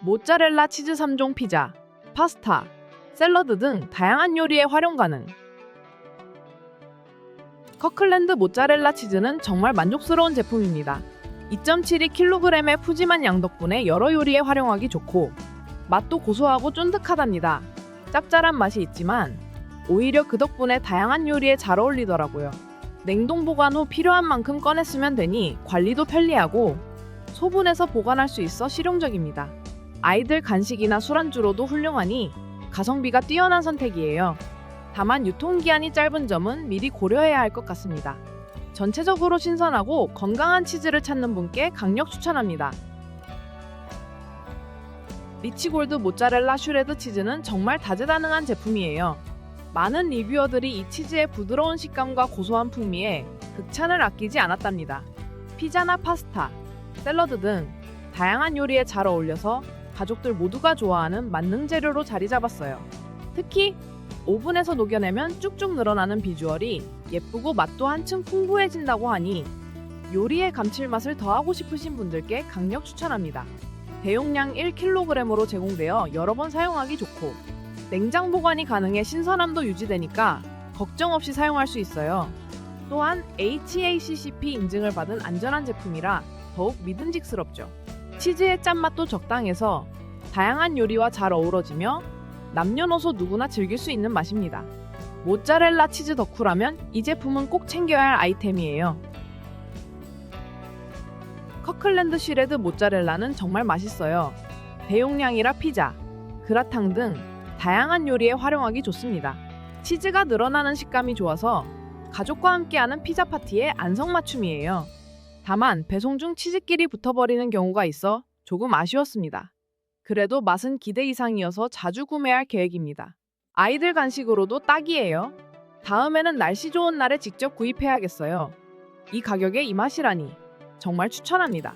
모짜렐라 치즈 3종 피자, 파스타, 샐러드 등 다양한 요리에 활용 가능. 커클랜드 모짜렐라 치즈는 정말 만족스러운 제품입니다. 2.72kg의 푸짐한 양 덕분에 여러 요리에 활용하기 좋고 맛도 고소하고 쫀득하답니다. 짭짤한 맛이 있지만 오히려 그 덕분에 다양한 요리에 잘 어울리더라고요. 냉동 보관 후 필요한 만큼 꺼내 쓰면 되니 관리도 편리하고 소분해서 보관할 수 있어 실용적입니다. 아이들 간식이나 술안주로도 훌륭하니 가성비가 뛰어난 선택이에요. 다만 유통기한이 짧은 점은 미리 고려해야 할 것 같습니다. 전체적으로 신선하고 건강한 치즈를 찾는 분께 강력 추천합니다. 리치골드 모짜렐라 슈레드 치즈는 정말 다재다능한 제품이에요. 많은 리뷰어들이 이 치즈의 부드러운 식감과 고소한 풍미에 극찬을 아끼지 않았답니다. 피자나 파스타, 샐러드 등 다양한 요리에 잘 어울려서 가족들 모두가 좋아하는 만능 재료로 자리 잡았어요. 특히 오븐에서 녹여내면 쭉쭉 늘어나는 비주얼이 예쁘고 맛도 한층 풍부해진다고 하니 요리의 감칠맛을 더하고 싶으신 분들께 강력 추천합니다. 대용량 1kg으로 제공되어 여러 번 사용하기 좋고 냉장 보관이 가능해 신선함도 유지되니까 걱정 없이 사용할 수 있어요. 또한 HACCP 인증을 받은 안전한 제품이라 더욱 믿음직스럽죠. 치즈의 짠맛도 적당해서 다양한 요리와 잘 어우러지며 남녀노소 누구나 즐길 수 있는 맛입니다. 모짜렐라 치즈 덕후라면 이 제품은 꼭 챙겨야 할 아이템이에요. 커클랜드 시레드 모짜렐라는 정말 맛있어요. 대용량이라 피자, 그라탕 등 다양한 요리에 활용하기 좋습니다. 치즈가 늘어나는 식감이 좋아서 가족과 함께하는 피자 파티의 안성맞춤이에요. 다만 배송 중 치즈끼리 붙어버리는 경우가 있어 조금 아쉬웠습니다. 그래도 맛은 기대 이상이어서 자주 구매할 계획입니다. 아이들 간식으로도 딱이에요. 다음에는 날씨 좋은 날에 직접 구입해야겠어요. 이 가격에 이 맛이라니 정말 추천합니다.